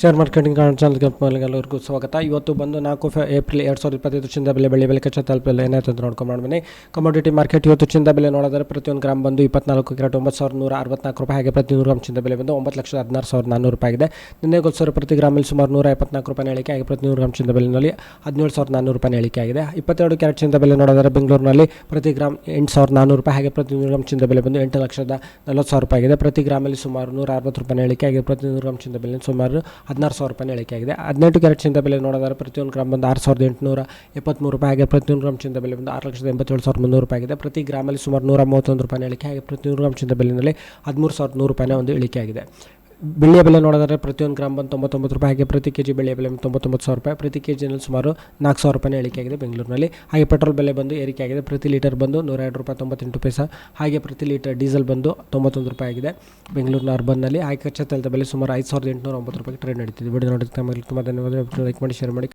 Share marketing ಚಾನಲ್ಗೆ ಎಲ್ಲರಿಗೂ ಸ್ವಾಗತ. ಇವತ್ತು ಬಂದು ನಾಲ್ಕು ಫೆ ಏಪ್ರಿಲ್ ಎರಡು ಸಾವಿರದ ಇಪ್ಪತ್ತೈದು ಚಿಂದ ಬೆಲೆ, ಬೆಳೆ, ಬೆಲೆ ಕಚ್ಚಾ ತಲುಪಲ್ಲ ಏನಾಯ್ತು ಅಂತ ನೋಡ್ಕೊಂಡು ಮಾಡ್ಬನ್ನಿ ಕಮೋಡಿಟಿ ಮಾರ್ಕೆಟ್ ಇವತ್ತು ಚಿಂದ ಬೆಲೆ ನೋಡಿದರೆ ಪ್ರತಿಯೊಂದು ಗ್ರಾಮ್ ಬಂದು ಇಪ್ಪತ್ನಾಲ್ಕು ಕ್ಯಾರೆಟ್ ಒಂಬತ್ತು ಸಾವಿರದ ನೂರ ಅರವತ್ನಾಲ್ಕು ರೂಪಾಯಿ ಹಾಗೆ ಪ್ರತಿ ನೂರು ಗ್ರಾಮ್ ಚಿಂದ ಬೆಲೆ ಬಂದು ಒಂಬತ್ತು ಲಕ್ಷದ ಹದಿನಾರು ಸಾವಿರದ ನಾನ್ನೂರು ರೂಪಾಯಿ ಆಗಿದೆ. ನಿನ್ನೆ ಸಾವಿರ ಪ್ರತಿ ಗ್ರಾಮಲ್ಲಿ ಸುಮಾರು ನೂರ ಎಪ್ಪತ್ನಾಲ್ಕು ರೂಪಾಯಿ ಇಳಿಕೆ ಹಾಗೆ ಪ್ರತಿ ನೂರು ಗ್ರಾಮ್ ಚಿಂದ ಬೆಲೆನಲ್ಲಿ ಹದಿನೇಳು ಸಾವಿರದ ನಾನ್ನೂರು ರೂಪಾಯಿ ಇಳಿಕೆ ಆಗಿದೆ. ಇಪ್ಪತ್ತೆರಡು ಕ್ಯಾರೆಟ್ ಚಿಂದ ಬೆಲೆ ನೋಡಿದರೆ ಬೆಂಗಳೂರಿನಲ್ಲಿ ಪ್ರತಿ ಗ್ರಾಮ್ ಎಂಟು ಸಾವಿರದ ನಾನ್ನೂರು ರೂಪಾಯಿ ಹಾಗೆ ಪ್ರತಿ ನೂರು ಗ್ರಾಮ್ ಚಿಂದ ಬೆಲೆ ಬಂದು ಎಂಟು ಲಕ್ಷದ ನಲವತ್ತು ಸಾವಿರ ರೂಪಾಯಿ ಆಗಿದೆ. ಪ್ರತಿ ಗ್ರಾಮಲ್ಲಿ ಸುಮಾರು ನೂರ ಅರವತ್ತು ರೂಪಾಯಿ ಇಳಿಕೆ ಆಗಿದೆ ಪ್ರತಿ ನೂರು ಗ್ರಾಮ್ ಚಿಂದ ಬೆಲೆ ಸುಮಾರು ಹದಿನಾರು ಸಾವಿರ ರೂಪಾಯಿ ಇಳಿಕೆ ಆಗಿದೆ. ಹದಿನೆಂಟು ಕ್ಯಾರೆಟ್ ಚಿಂತ ಬೆಲೆ ನೋಡೋದಾದ್ರೆ ಪ್ರತಿಯೊಂದು ಗ್ರಾಮ್ ಬಂದು ಆರು ಸಾವಿರದ ಎಂಟುನೂರ ಎಪ್ಪತ್ತ್ಮೂರು ರೂಪಾಯಿ ಆಗಿದೆ ಪ್ರತಿಯೊಂದು ಗ್ರಾಮ್ ಚಿಂತ ಬೆಲೆ ಬಂದು ಆರು ಲಕ್ಷದ ಎಂಬತ್ತೇಳು ಸಾವಿರದ ಮುನ್ನೂರು ರೂಪಾಯಿ ಆಗಿದೆ. ಪ್ರತಿ ಗ್ರಾಮಲ್ಲಿ ಸುಮಾರು ನೂರ ಮೂವತ್ತೊಂದು ರೂಪಾಯಿ ಇಳಿಕೆ ಆಗಿದೆ ಪ್ರತಿಯೊಂದು ಗ್ರಾಮ್ ಚಿಂತ ಬೆಲೆಯಲ್ಲಿ ಹದಿಮೂರು ಸಾವಿರದ ನೂರು ರೂಪಾಯಿನ ಒಂದು ಇಳಿಕೆ ಆಗಿದೆ. ಬೆಳ್ಳಿಯ ಬೆಲೆ ನೋಡೋದಾದ್ರೆ ಪ್ರತಿಯೊಂದು ಗ್ರಾಮ್ ಬಂದು ತೊಂಬತ್ತೊಂಬತ್ತು ರೂಪಾಯಿ, ಹಾಗೆ ಪ್ರತಿ ಕೆ ಜಿ ಬೆಳೆಯ ಬೆಲೆ ತೊಂಬತ್ತೊಂಬತ್ತು ಸಾವಿರ ರೂಪಾಯಿ. ಪ್ರತಿ ಕೆ ಜಿನಲ್ಲಿ ಸುಮಾರು ನಾಲ್ಕು ಸಾವಿರ ರೂಪಾಯಿ ಇಳಿಕೆ ಆಗಿದೆ ಬೆಂಗಳೂರಿನಲ್ಲಿ. ಹಾಗೆ ಪೆಟ್ರೋಲ್ ಬೆಲೆ ಬಂದು ಏರಿಕೆ ಆಗಿದೆ. ಪ್ರತಿ ಲೀಟರ್ ಬಂದು ನೂರ ಎರಡು ರೂಪಾಯಿ, ತೊಂಬತ್ತೆಂಟು ಪೈಸಾ. ಹಾಗೆ ಪ್ರತಿ ಲೀಟರ್ ಡೀಸೆಲ್ ಬಂದು ತೊಂಬತ್ತೊಂದು ರೂಪಾಯಿ ಆಗಿದೆ ಬೆಂಗಳೂರಿನ ಅರ್ಬನ್ನಲ್ಲಿ. ಹಾಗೆ ಕಚ್ಚಾ ತೈಲದ ಬೆಲೆ ಸುಮಾರು ಐದು ಸಾವಿರದ ಎಂಟುನೂರ ಒಂಬತ್ತು ರೂಪಾಯಿ ಟ್ರೇಡ್ ನಡೀತಿದೆ. ವಿಡಿಯೋ ನೋಡಿದ ತಮಗೆ ತುಂಬ ಧನ್ಯವಾದ ಲೈಕ್ ಮಾಡಿ, ಶೇರ್ ಮಾಡಿ.